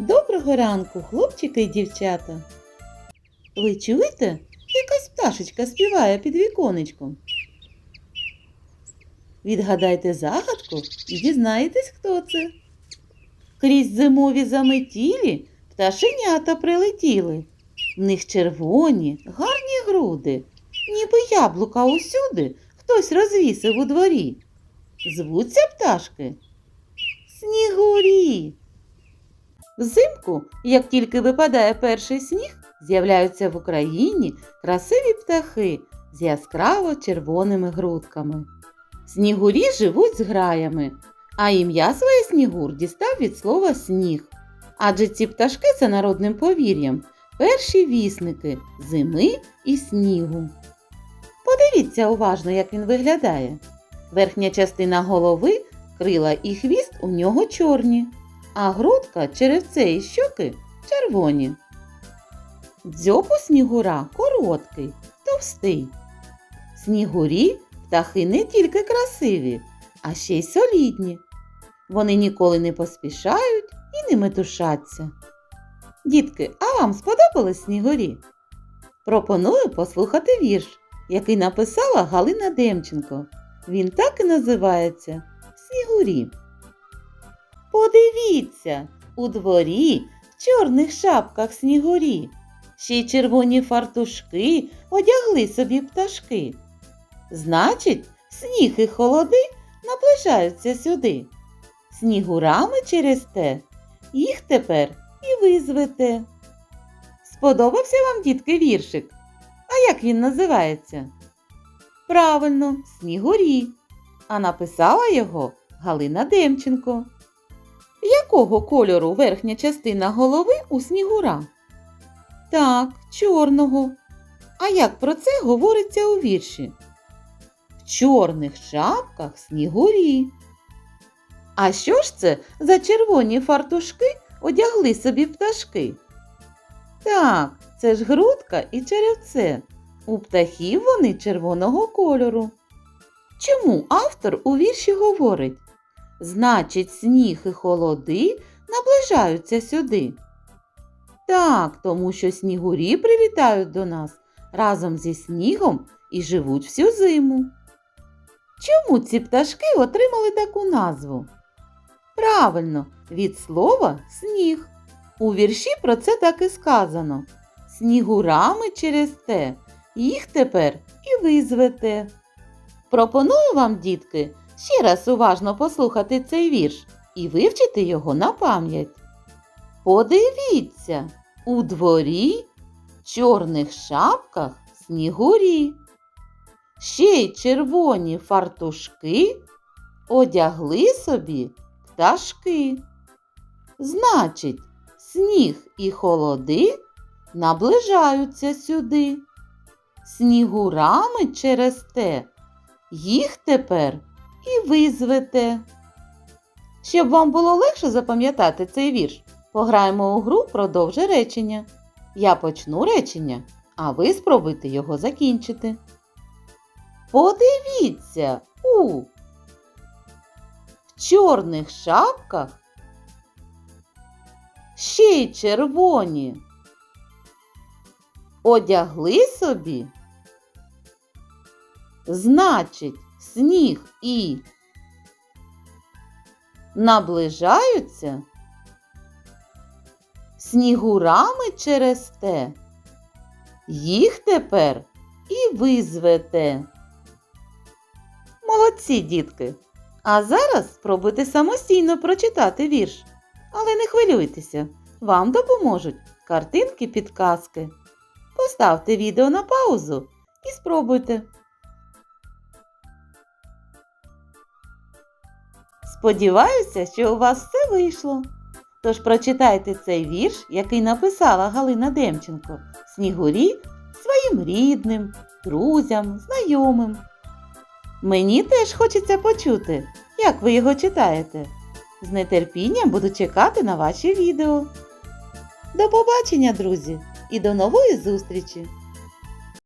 Доброго ранку, хлопчики і дівчата. Ви чуєте? Якась пташечка співає під віконечком. Відгадайте загадку і дізнаєтесь, хто це. Крізь зимові заметілі пташенята прилетіли. В них червоні, гарні груди, ніби яблука усюди хтось розвісив у дворі. Звуться пташки Снігурі. Взимку, як тільки випадає перший сніг, з'являються в Україні красиві птахи з яскраво червоними грудками. Снігурі живуть з граями, а ім'я своє снігур дістав від слова сніг. Адже ці пташки за народним повір'ям перші вісники зими і снігу. Подивіться уважно, як він виглядає. Верхня частина голови, крила і хвіст у нього чорні, а грудка, черевце і щоки червоні. Дзьоб у снігура короткий, товстий. Снігурі птахи не тільки красиві, а ще й солідні. Вони ніколи не поспішають і не метушаться. Дітки, а вам сподобались снігурі? Пропоную послухати вірш, який написала Галина Демченко. Він так і називається Снігурі. Подивіться, у дворі в чорних шапках снігурі. Ще й червоні фартушки одягли собі пташки. Значить, сніг і холоди наближаються сюди. Снігурами через те їх тепер і визвете. Сподобався вам, дітки, віршик? А як він називається? Правильно, Снігурі. А написала його Галина Демченко. Якого кольору верхня частина голови у снігура? Так, чорного. А як про це говориться у вірші? В чорних шапках снігурі. А що ж це за червоні фартушки одягли собі пташки? Так, це ж грудка і черевце. У птахів вони червоного кольору. Чому автор у вірші говорить? Значить, сніг і холоди наближаються сюди. Так, тому що снігурі привітають до нас разом зі снігом і живуть всю зиму. Чому ці пташки отримали таку назву? Правильно, від слова сніг. У вірші про це так і сказано. Снігурами через те їх тепер і визвете. Пропоную вам, дітки, ще раз уважно послухати цей вірш і вивчити його на пам'ять. Подивіться, у дворі чорних шапках снігурі. Ще й червоні фартушки одягли собі пташки. Значить, сніг і холоди наближаються сюди. Снігурами через те їх тепер і визвете. Щоб вам було легше запам'ятати цей вірш, пограємо у гру продовжи речення. Я почну речення, а ви спробуйте його закінчити. Подивіться у в чорних шапках ще й червоні. Одягли собі. Значить, сніг і наближаються снігурами через те. Їх тепер і визвете. Молодці, дітки! А зараз спробуйте самостійно прочитати вірш. Але не хвилюйтеся, вам допоможуть картинки підказки. Поставте відео на паузу і спробуйте. Сподіваюся, що у вас все вийшло. Тож прочитайте цей вірш, який написала Галина Демченко, Снігурі своїм рідним, друзям, знайомим. Мені теж хочеться почути, як ви його читаєте. З нетерпінням буду чекати на ваші відео. До побачення, друзі, і до нової зустрічі!